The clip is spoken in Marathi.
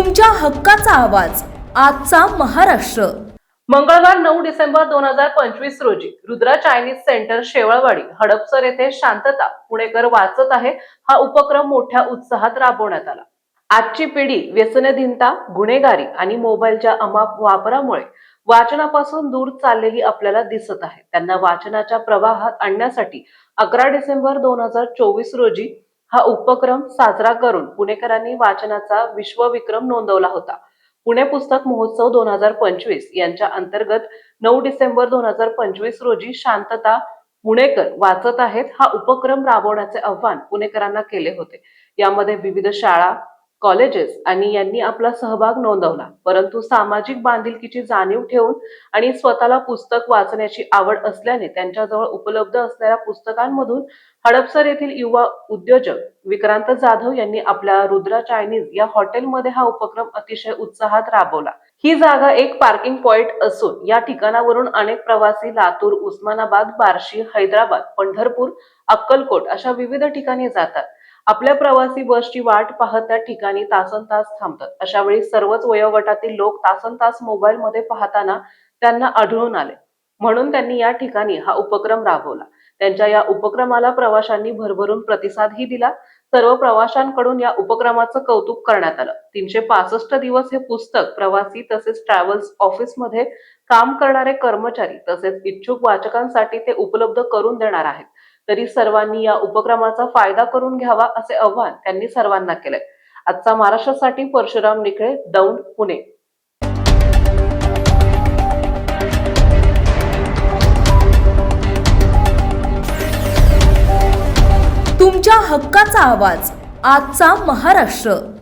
तुमच्या हक्काचा आवाज. आजचा महाराष्ट्र. मंगळवार नऊ डिसेंबर दोन हजार पंचवीस रोजी रुद्रा चायनीज सेंटर शेवळवाडी हडपसर येथे शांतता पुणेकर वाचत आहे हा उपक्रम मोठ्या उत्साहात राबवण्यात आला. आजची पिढी व्यसनधीनता गुन्हेगारी आणि मोबाईलच्या अमाप वापरामुळे वाचनापासून दूर चाललेली आपल्याला दिसत आहे. त्यांना वाचनाच्या प्रवाहात आणण्यासाठी अकरा डिसेंबर दोन हजार चोवीस रोजी हा उपक्रम साजरा करून पुणेकरांनी वाचनाचा विश्वविक्रम नोंदवला होता. पुणे पुस्तक महोत्सव दोन हजार पंचवीस यांच्या अंतर्गत नऊ डिसेंबर दोन हजार पंचवीस रोजी शांतता पुणेकर वाचत आहेत हा उपक्रम राबवण्याचे आव्हान पुणेकरांना केले होते. यामध्ये विविध शाळा कॉलेजेस आणि यांनी आपला सहभाग नोंदवला. परंतु सामाजिक बांधिलकीची जाणीव ठेवून आणि स्वतःला पुस्तक वाचण्याची आवड असल्याने त्यांच्याजवळ उपलब्ध असलेल्या पुस्तकांमधून हडपसर येथील युवा उद्योजक विक्रांत जाधव यांनी आपल्या रुद्रा चायनीज या हॉटेलमध्ये हा उपक्रम अतिशय उत्साहात राबवला. ही जागा एक पार्किंग पॉइंट असून या ठिकाणावरून अनेक प्रवासी लातूर उस्मानाबाद बार्शी हैदराबाद पंढरपूर अक्कलकोट अशा विविध ठिकाणी जातात. आपल्या प्रवासी बसची वाट पाहत त्या ठिकाणी तासन तास थांबतात. अशा वेळी सर्वच वयोगटातील लोक तासन तास मोबाईलमध्ये पाहताना त्यांना आढळून आले. म्हणून त्यांनी या ठिकाणी हा उपक्रम राबवला. त्यांच्या या उपक्रमाला प्रवाशांनी भरभरून प्रतिसादही दिला. सर्व प्रवाशांकडून या उपक्रमाचं कौतुक करण्यात आलं. तीनशे पासष्ट दिवस हे पुस्तक प्रवासी तसेच ट्रॅव्हल्स ऑफिसमध्ये काम करणारे कर्मचारी तसेच इच्छुक वाचकांसाठी ते उपलब्ध करून देणार आहेत. तरी सर्वांनी या उपक्रमाचा फायदा करून घ्यावा असे आव्हान त्यांनी सर्वांना केलंय. आजचा महाराष्ट्रासाठी परशुराम निखळे दौंड पुणे. तुमच्या हक्काचा आवाज आजचा महाराष्ट्र.